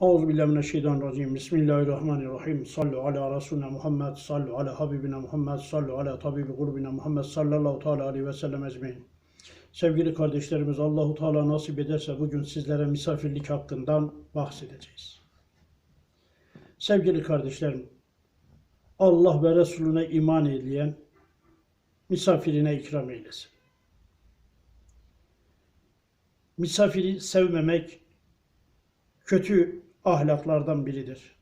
Euzubillahimineşşeytanirracim. Bismillahirrahmanirrahim. Sallu ala Resulüne Muhammed, sallu ala Habibine Muhammed, sallu ala tabibi kulubine Muhammed, sallallahu teala aleyhi ve sellem ecmain. Sevgili kardeşlerimiz, Allahu Teala nasip ederse bugün sizlere misafirlik hakkından bahsedeceğiz. Sevgili kardeşlerim, Allah ve Resulüne iman eyleyen misafirine ikram eylesin. Misafiri sevmemek kötü ahlaklardan biridir.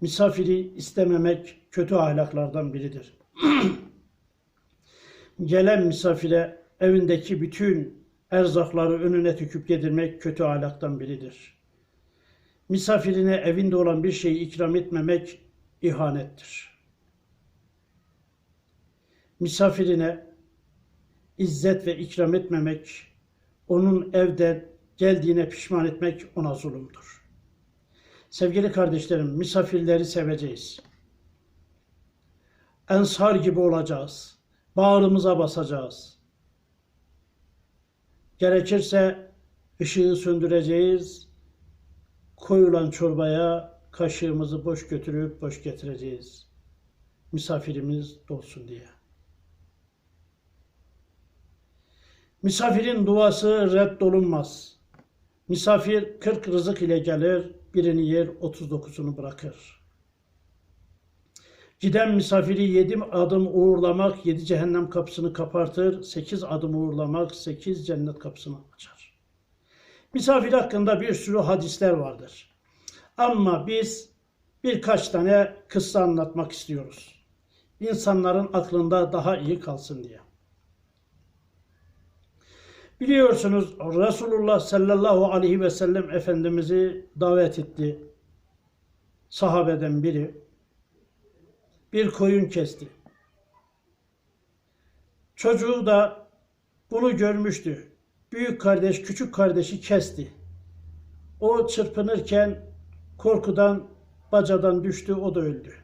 Misafiri istememek kötü ahlaklardan biridir. Gelen misafire evindeki bütün erzakları önüne tüküp yedirmek kötü ahlaktan biridir. Misafirine evinde olan bir şeyi ikram etmemek ihanettir. Misafirine izzet ve ikram etmemek, onun evde geldiğine pişman etmek ona zulümdür. Sevgili kardeşlerim, misafirleri seveceğiz. Ensar gibi olacağız. Bağrımıza basacağız. Gerekirse ışığı söndüreceğiz. Koyulan çorbaya kaşığımızı boş götürüp boş getireceğiz. Misafirimiz dolsun diye. Misafirin duası reddolunmaz. Misafir 40 rızık ile gelir, birini yer, 39'unu bırakır. Giden misafiri 7 adım uğurlamak 7 cehennem kapısını kapartır, 8 adım uğurlamak 8 cennet kapısını açar. Misafir hakkında bir sürü hadisler vardır. Ama biz birkaç tane kıssa anlatmak istiyoruz. İnsanların aklında daha iyi kalsın diye. Biliyorsunuz Resulullah sallallahu aleyhi ve sellem Efendimiz'i davet etti. Sahabeden biri. Bir koyun kesti. Çocuğu da bunu görmüştü. Büyük kardeş küçük kardeşi kesti. O çırpınırken korkudan bacadan düştü, o da öldü.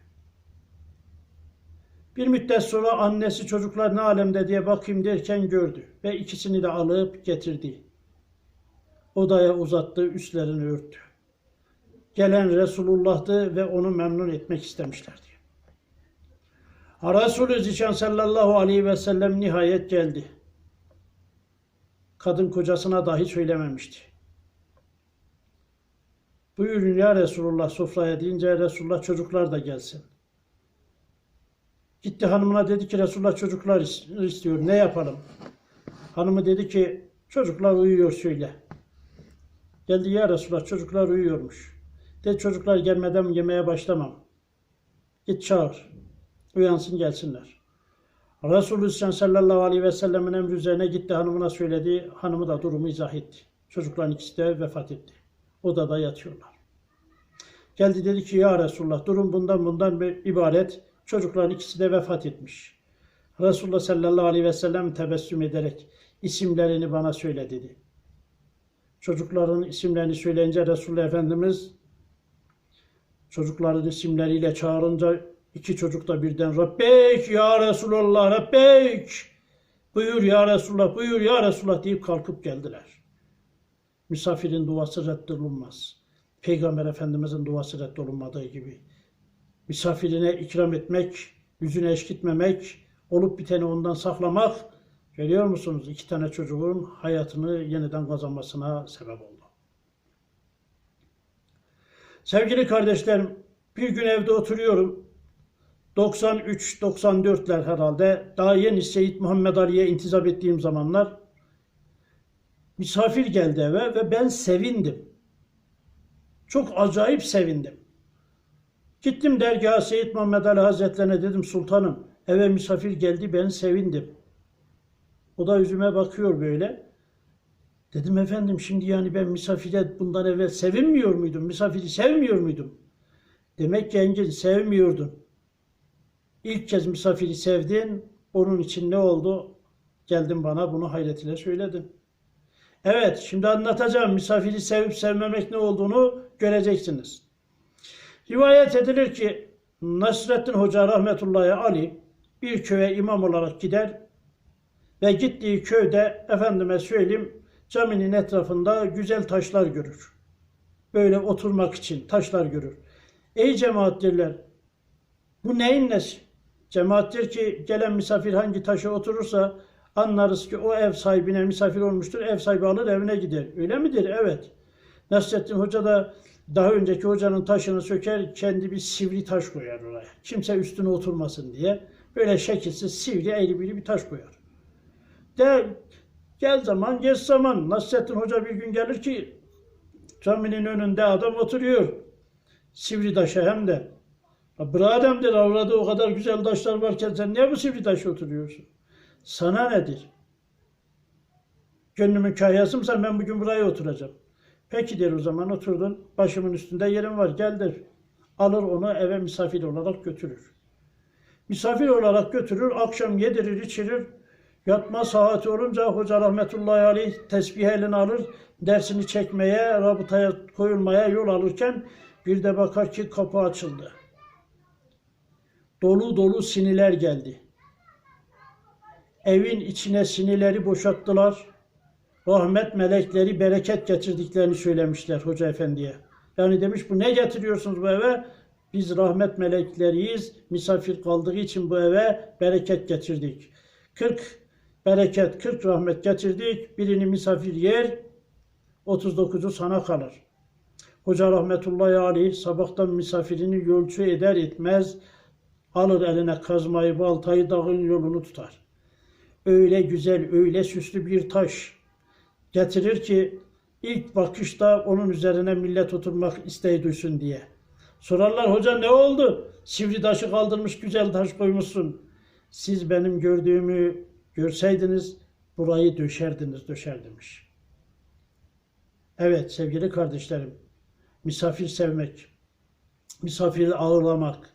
Bir müddet sonra annesi çocuklar ne alemde diye bakayım derken gördü ve ikisini de alıp getirdi. Odaya uzattı, üstlerini örttü. Gelen Resulullah'tı ve onu memnun etmek istemişlerdi. Resulü Zişan sallallahu aleyhi ve sellem nihayet geldi. Kadın kocasına dahi söylememişti. Buyurun ya Resulullah sofraya deyince Resulullah çocuklar da gelsin. Gitti hanımına dedi ki Resulullah çocuklar istiyor. Ne yapalım? Hanımı dedi ki çocuklar uyuyor söyle. Geldi ya Resulullah çocuklar uyuyormuş. Dedi çocuklar gelmeden yemeğe başlamam. Git çağır. Uyansın gelsinler. Resulü sallallahu aleyhi ve sellemin emri üzerine gitti hanımına söyledi. Hanımı da durumu izah etti. Çocukların ikisi de vefat etti. Odada yatıyorlar. Geldi dedi ki ya Resulullah durum bundan bundan bir ibaret. Çocukların ikisi de vefat etmiş. Resulullah sallallahu aleyhi ve sellem tebessüm ederek isimlerini bana söyle dedi. Çocukların isimlerini söyleyince Resulullah Efendimiz çocukların isimleriyle çağırınca iki çocuk da birden Rabbek ya Resulallah Rabbek buyur ya Resulullah buyur ya Resulullah deyip kalkıp geldiler. Misafirin duası reddolunmaz. Peygamber Efendimizin duası reddolunmadığı gibi misafirine ikram etmek, yüzüne eşkitmemek, olup biteni ondan saklamak, görüyor musunuz? İki tane çocuğun hayatını yeniden kazanmasına sebep oldu. Sevgili kardeşlerim, bir gün evde oturuyorum. 93-94'ler herhalde. Daha yeni Seyit Muhammed Ali'ye intizap ettiğim zamanlar misafir geldi eve ve ben sevindim. Çok acayip sevindim. Gittim dergaha Seyit Muhammed Ali Hazretlerine dedim sultanım eve misafir geldi ben sevindim. O da yüzüme bakıyor böyle. Dedim efendim şimdi yani ben misafire bundan evvel sevinmiyor muydum? Misafiri sevmiyor muydum? Demek ki engin sevmiyordun. İlk kez misafiri sevdin. Onun için ne oldu? Geldin bana bunu hayret ile söyledin. Evet şimdi anlatacağım. Misafiri sevip sevmemek ne olduğunu göreceksiniz. Rivayet edilir ki Nasrettin Hoca rahmetullahi Ali bir köye imam olarak gider ve gittiği köyde efendime söyleyeyim caminin etrafında güzel taşlar görür. Böyle oturmak için taşlar görür. Ey cemaat derler. Bu neyin nesi? Cemaat der ki gelen misafir hangi taşa oturursa anlarız ki o ev sahibine misafir olmuştur. Ev sahibi alır evine gider. Öyle midir? Evet. Nasrettin Hoca da daha önceki hocanın taşını söker kendi bir sivri taş koyar oraya. Kimse üstüne oturmasın diye. Böyle şekilsiz sivri eğri büğrü bir taş koyar. De gel zaman geç zaman. Nasrettin Hoca bir gün gelir ki caminin önünde adam oturuyor. Sivri taşa hem de. Bırak der avradı o kadar güzel taşlar varken sen niye bu sivri taşa oturuyorsun? Sana nedir? Gönlümün kahyasımsan ben bugün buraya oturacağım. Peki der o zaman oturdun. Başımın üstünde yerim var gel der. Alır onu eve misafir olarak götürür. Misafir olarak götürür. Akşam yedirir içirir. Yatma saati olunca hoca rahmetullahi aleyh tesbih eline alır. Dersini çekmeye, rabıtaya koyulmaya yol alırken bir de bakar ki kapı açıldı. Dolu dolu siniler geldi. Evin içine sinileri boşalttılar. Rahmet melekleri bereket getirdiklerini söylemişler Hoca Efendi'ye. Yani demiş bu ne getiriyorsunuz bu eve? Biz rahmet melekleriyiz. Misafir kaldığı için bu eve bereket getirdik. 40 bereket, 40 rahmet getirdik. Birini misafir yer, 39'u sana kalır. Hoca rahmetullahi aleyh sabahtan misafirini yolcu eder etmez alır eline kazmayı, baltayı dağın yolunu tutar. Öyle güzel, öyle süslü bir taş getirir ki ilk bakışta onun üzerine millet oturmak isteği duysun diye. Sorarlar hoca ne oldu? Sivri taşı kaldırmış güzel taş koymuşsun. Siz benim gördüğümü görseydiniz burayı döşerdiniz döşer demiş. Evet sevgili kardeşlerim, misafir sevmek, misafiri ağırlamak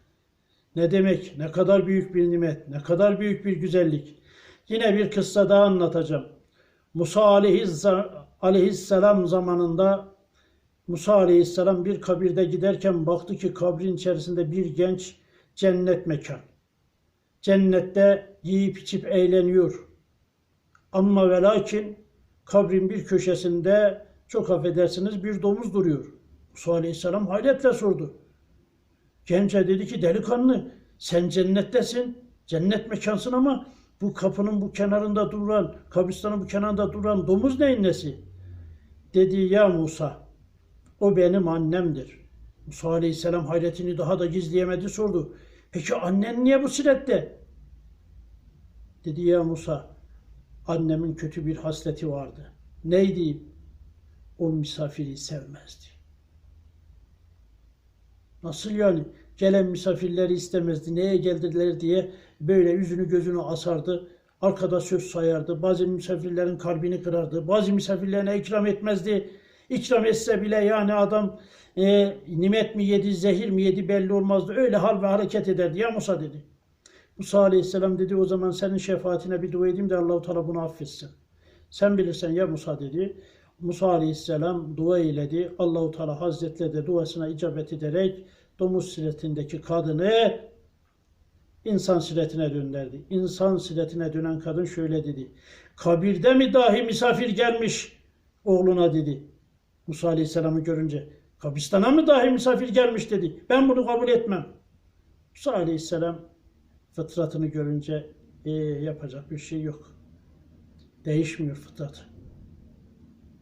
ne demek, ne kadar büyük bir nimet, ne kadar büyük bir güzellik. Yine bir kıssa daha anlatacağım. Musa aleyhisselam zamanında Musa aleyhisselam bir kabirde giderken baktı ki kabrin içerisinde bir genç cennet mekan. Cennette yiyip içip eğleniyor. Ama ve lakin kabrin bir köşesinde çok affedersiniz bir domuz duruyor. Musa aleyhisselam hayretle sordu. Gence dedi ki delikanlı sen cennettesin. Cennet mekansın ama bu kapının bu kenarında duran, kabristanın bu kenarında duran domuz neyin nesi? Dedi ya Musa o benim annemdir. Musa aleyhisselam hayretini daha da gizleyemedi sordu. Peki annen niye bu silette? Dedi ya Musa annemin kötü bir hasleti vardı. Neydi? O misafiri sevmezdi. Nasıl yani? Gelen misafirleri istemezdi. Neye geldiler diye böyle yüzünü gözünü asardı. Arkada söz sayardı. Bazı misafirlerin kalbini kırardı. Bazı misafirlerine ikram etmezdi. İkram etse bile yani adam e, nimet mi yedi, zehir mi yedi belli olmazdı. Öyle hal ve hareket ederdi. Ya Musa dedi. Musa Aleyhisselam dedi o zaman senin şefaatine bir dua edeyim de Allahu Teala bunu affetsin. Sen bilirsen ya Musa dedi. Musa Aleyhisselam dua eyledi. Allahu Teala Hazretleri de duasına icabet ederek domuz siletindeki kadını insan siletine döndürdü. İnsan siletine dönen kadın şöyle dedi. Kabirde mi dahi misafir gelmiş oğluna dedi. Musa Aleyhisselam'ı görünce. Kabristana mı dahi misafir gelmiş dedi. Ben bunu kabul etmem. Musa Aleyhisselam fıtratını görünce "Ee, yapacak bir şey yok. Değişmiyor fıtratı.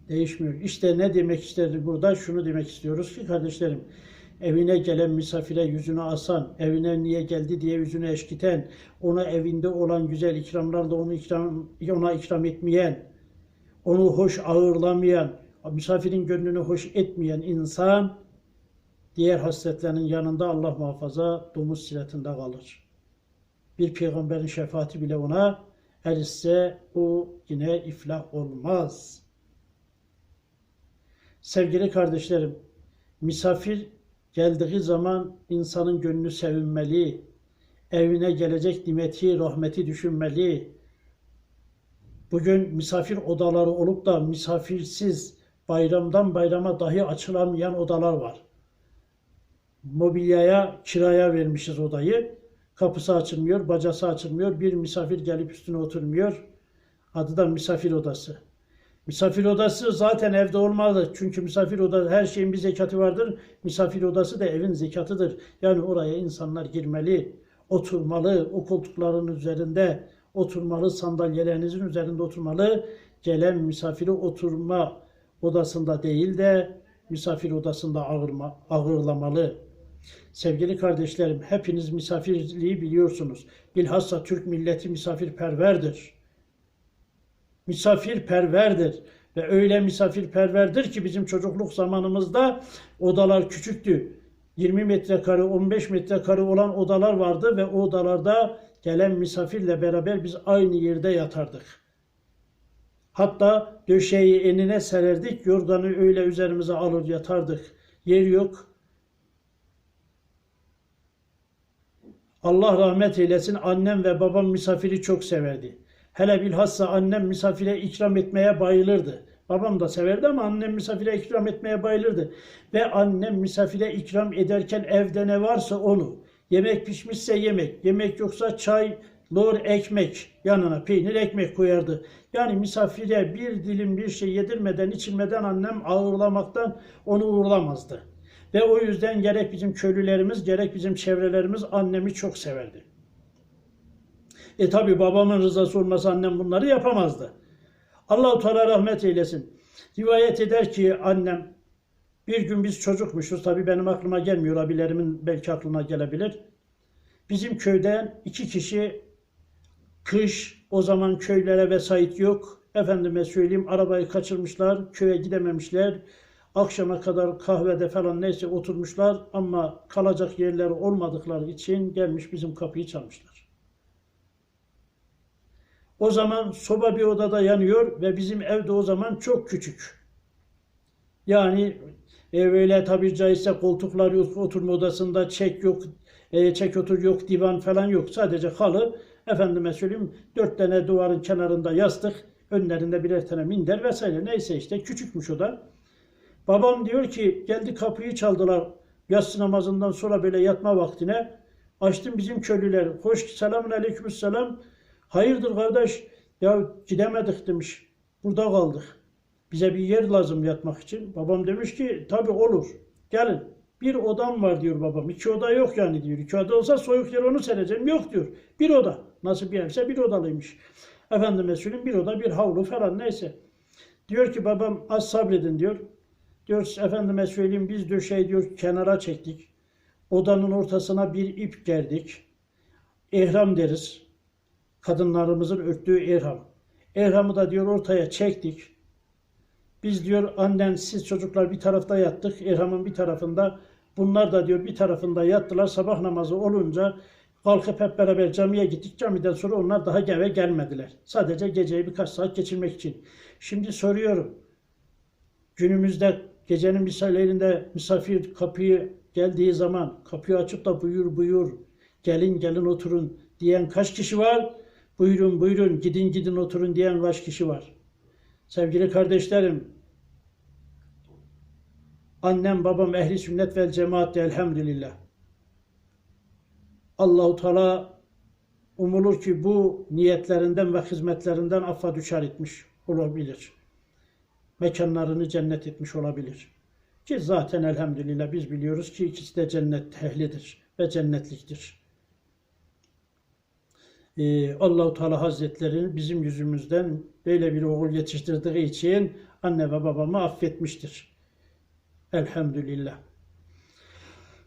Değişmiyor. İşte ne demek istedi burada? Şunu demek istiyoruz ki kardeşlerim evine gelen misafire yüzünü asan, evine niye geldi diye yüzünü eşkiten, ona evinde olan güzel ikramlarla onu ikram, ona ikram etmeyen, onu hoş ağırlamayan, misafirin gönlünü hoş etmeyen insan diğer hasletlerin yanında Allah muhafaza domuz siletinde kalır. Bir peygamberin şefaati bile ona erişse o yine iflah olmaz. Sevgili kardeşlerim, misafir geldiği zaman insanın gönlü sevinmeli, evine gelecek nimeti, rahmeti düşünmeli. Bugün misafir odaları olup da misafirsiz bayramdan bayrama dahi açılamayan odalar var. Mobilyaya, kiraya vermişiz odayı. Kapısı açılmıyor, bacası açılmıyor. Bir misafir gelip üstüne oturmuyor. Adı da misafir odası. Misafir odası zaten evde olmalı. Çünkü misafir odası her şeyin bir zekatı vardır. Misafir odası da evin zekatıdır. Yani oraya insanlar girmeli, oturmalı, o koltukların üzerinde oturmalı, sandalyelerinizin üzerinde oturmalı. Gelen misafiri oturma odasında değil de misafir odasında ağırma, ağırlamalı. Sevgili kardeşlerim, hepiniz misafirliği biliyorsunuz. Bilhassa Türk milleti misafirperverdir misafirperverdir. Ve öyle misafirperverdir ki bizim çocukluk zamanımızda odalar küçüktü. 20 metrekare, 15 metrekare olan odalar vardı ve o odalarda gelen misafirle beraber biz aynı yerde yatardık. Hatta döşeği enine sererdik, yorganı öyle üzerimize alır yatardık. Yer yok. Allah rahmet eylesin annem ve babam misafiri çok severdi. Hele bilhassa annem misafire ikram etmeye bayılırdı. Babam da severdi ama annem misafire ikram etmeye bayılırdı. Ve annem misafire ikram ederken evde ne varsa onu. Yemek pişmişse yemek, yemek yoksa çay, lor ekmek yanına peynir ekmek koyardı. Yani misafire bir dilim bir şey yedirmeden içilmeden annem ağırlamaktan onu uğurlamazdı. Ve o yüzden gerek bizim köylülerimiz gerek bizim çevrelerimiz annemi çok severdi. E tabi babamın rızası olmasa annem bunları yapamazdı. Allahu Teala rahmet eylesin. Rivayet eder ki annem bir gün biz çocukmuşuz. Tabi benim aklıma gelmiyor. Abilerimin belki aklına gelebilir. Bizim köyden iki kişi kış o zaman köylere vesait yok. Efendime söyleyeyim arabayı kaçırmışlar. Köye gidememişler. Akşama kadar kahvede falan neyse oturmuşlar ama kalacak yerleri olmadıkları için gelmiş bizim kapıyı çalmışlar. O zaman soba bir odada yanıyor ve bizim evde o zaman çok küçük. Yani e, böyle tabi caizse koltuklar yok, oturma odasında çek yok, e, çek otur yok, divan falan yok. Sadece halı, efendime söyleyeyim dört tane duvarın kenarında yastık, önlerinde birer tane minder vesaire. Neyse işte küçükmüş o da. Babam diyor ki geldi kapıyı çaldılar yatsı namazından sonra böyle yatma vaktine. Açtım bizim köylüler. Hoş selamun aleyküm selam. Hayırdır kardeş? Ya gidemedik demiş. Burada kaldık. Bize bir yer lazım yatmak için. Babam demiş ki tabi olur. Gelin. Bir odam var diyor babam. İki oda yok yani diyor. İki oda olsa soyuk yer onu sereceğim. Yok diyor. Bir oda. Nasıl bir evse bir odalıymış. Efendime söyleyeyim bir oda bir havlu falan neyse. Diyor ki babam az sabredin diyor. Diyor efendime söyleyeyim biz döşeyi diyor kenara çektik. Odanın ortasına bir ip gerdik. Ehram deriz kadınlarımızın örttüğü erham. Erhamı da diyor ortaya çektik. Biz diyor annen siz çocuklar bir tarafta yattık. Erhamın bir tarafında. Bunlar da diyor bir tarafında yattılar. Sabah namazı olunca kalkıp hep beraber camiye gittik. Camiden sonra onlar daha eve gelmediler. Sadece geceyi birkaç saat geçirmek için. Şimdi soruyorum. Günümüzde gecenin misafirlerinde misafir kapıyı geldiği zaman kapıyı açıp da buyur buyur gelin gelin oturun diyen kaç kişi var? Buyurun buyurun gidin gidin oturun diyen kaç kişi var. Sevgili kardeşlerim, annem babam ehli sünnet vel cemaat elhamdülillah. Allahu Teala umulur ki bu niyetlerinden ve hizmetlerinden affa düşer etmiş olabilir. Mekanlarını cennet etmiş olabilir. Ki zaten elhamdülillah biz biliyoruz ki ikisi de cennet ehlidir ve cennetliktir e, Allahu Teala Hazretleri bizim yüzümüzden böyle bir oğul yetiştirdiği için anne ve babamı affetmiştir. Elhamdülillah.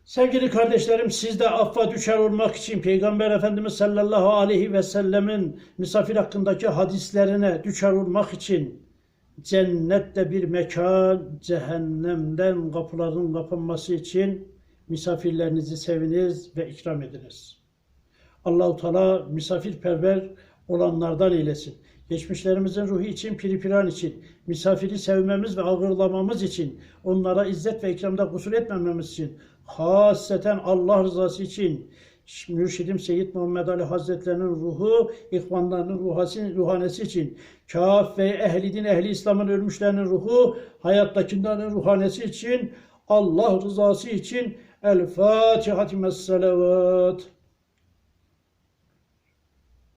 Sevgili kardeşlerim siz de affa düşer olmak için Peygamber Efendimiz sallallahu aleyhi ve sellemin misafir hakkındaki hadislerine düşer olmak için cennette bir mekan, cehennemden kapıların kapanması için misafirlerinizi seviniz ve ikram ediniz. Allahu Teala misafirperver olanlardan eylesin. Geçmişlerimizin ruhu için, piripiran için, misafiri sevmemiz ve ağırlamamız için, onlara izzet ve ikramda kusur etmememiz için, hasreten Allah rızası için, Mürşidim Seyyid Muhammed Ali Hazretlerinin ruhu, ihvanlarının ruhası, ruhanesi için, kaf ve ehlidin ehli İslam'ın ölmüşlerinin ruhu, hayattakilerin ruhanesi için, Allah rızası için El Fatiha Salavat.